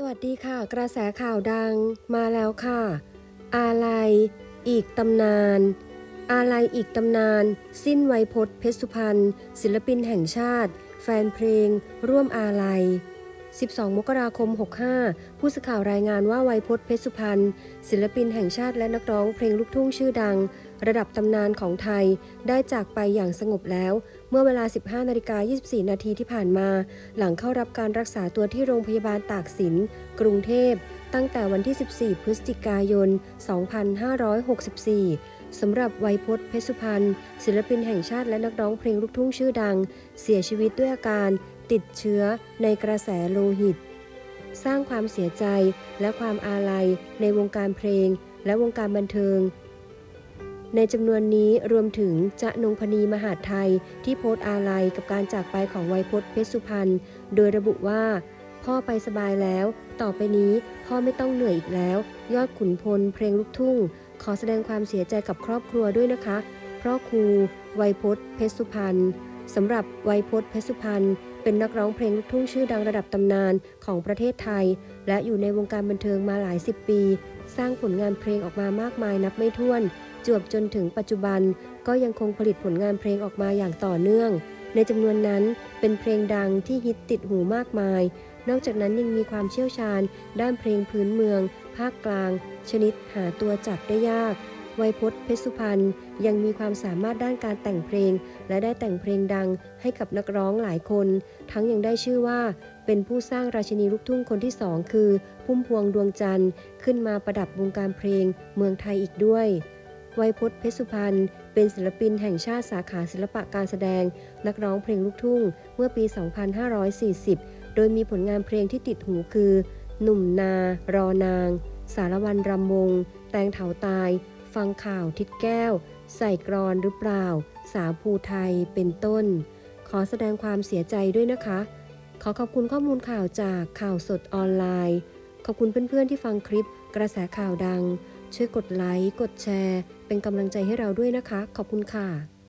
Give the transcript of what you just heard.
สวัสดีค่ะ กระแสข่าวดังมาแล้วค่ะ อาลัย อีกตำนาน อาลัยอีกตำนาน สิ้นไวยพจน์เพชรสุพรรณศิลปินแห่งชาติ แฟนเพลง ร่วมอาลัย 12 มกราคม 65 ผู้สื่อข่าวรายงานว่าไวยพจน์เพชรสุพรรณศิลปินแห่งชาติและนักร้องเพลงลูกทุ่งชื่อดัง ระดับตำนานของไทย ได้จากไปอย่างสงบแล้ว เมื่อเวลา 15นาฬิกา24 นาทีที่ผ่านมา หลังเข้ารับการรักษาตัวที่โรงพยาบาลตากสิน กรุงเทพ ตั้งแต่วันที่ 14 พฤศจิกายน 2564สำหรับไวยพจน์เพชรสุพรรณศิลปินแห่งชาติและนักร้องเพลงลูกทุ่งชื่อดัง เสียชีวิตด้วยอาการ ติดเชื้อในกระแสโลหิต สร้างความเสียใจและความอาลัยในวงการเพลงและวงการบันเทิง ในจำนวนนี้รวมถึงจะนงพนีมหาไทยที่โพสต์อาลัยกับการจากไปของไวยพจน์เพชรสุพรรณโดยระบุว่า พ่อไปสบายแล้ว ต่อไปนี้พ่อไม่ต้องเหนื่อยอีกแล้ว ยอดขุนพลเพลงลูกทุ่ง ขอแสดงความเสียใจกับครอบครัวด้วยนะคะ เพราะครูไวยพจน์เพชรสุพรรณ สำหรับไวยพจน์เพชรสุพรรณเป็นนักร้องเพลงลูกทุ่งชื่อดังระดับตำนานของประเทศไทย และอยู่ในวงการบันเทิงมาหลายสิบปี สร้างผลงานเพลงออกมามากมายนับไม่ถ้วน จวบจนถึงปัจจุบันก็ยังคงผลิตผลงานเพลงออกมาอย่างต่อเนื่อง ในจำนวนนั้นเป็นเพลงดังที่ฮิตติดหูมากมาย นอกจากนั้นยังมีความเชี่ยวชาญ ด้านเพลงพื้นเมือง ภาคกลาง ชนิดหาตัวจับได้ยาก ไวยพจน์เพชรสุพรรณยังมีความสามารถด้านการแต่งเพลง และได้แต่งเพลงดังให้กับนักร้องหลายคน ทั้งยังได้ชื่อว่า เป็นผู้สร้างราชินีลูกทุ่งคนที่สองคือ พุ่มพวงดวงจันทร์ขึ้นมาประดับวงการเพลงเมืองไทยอีกด้วยไวยพจน์เพชรสุพรรณเป็นศิลปินแห่งชาติสาขาศิลปะการแสดง นักร้องเพลงลูกทุ่ง เมื่อปี 2540 โดยมีผลงานเพลงที่ติดหูคือ หนุ่มนา รอนาง สารวันรำวง แตงเถาตาย ฟังข่าวทิดแก้ว ใส่กรอนหรือเปล่า สาวภูไทยเป็นต้น ขอแสดงความเสียใจด้วยนะคะ ขอขอบคุณข้อมูลข่าวจากข่าวสดออนไลน์ ขอบคุณเพื่อนๆที่ฟังคลิป กระแสข่าวดัง ช่วยกดไลค์กดแชร์ เป็นกำลังใจให้เราด้วยนะคะ ขอบคุณค่ะ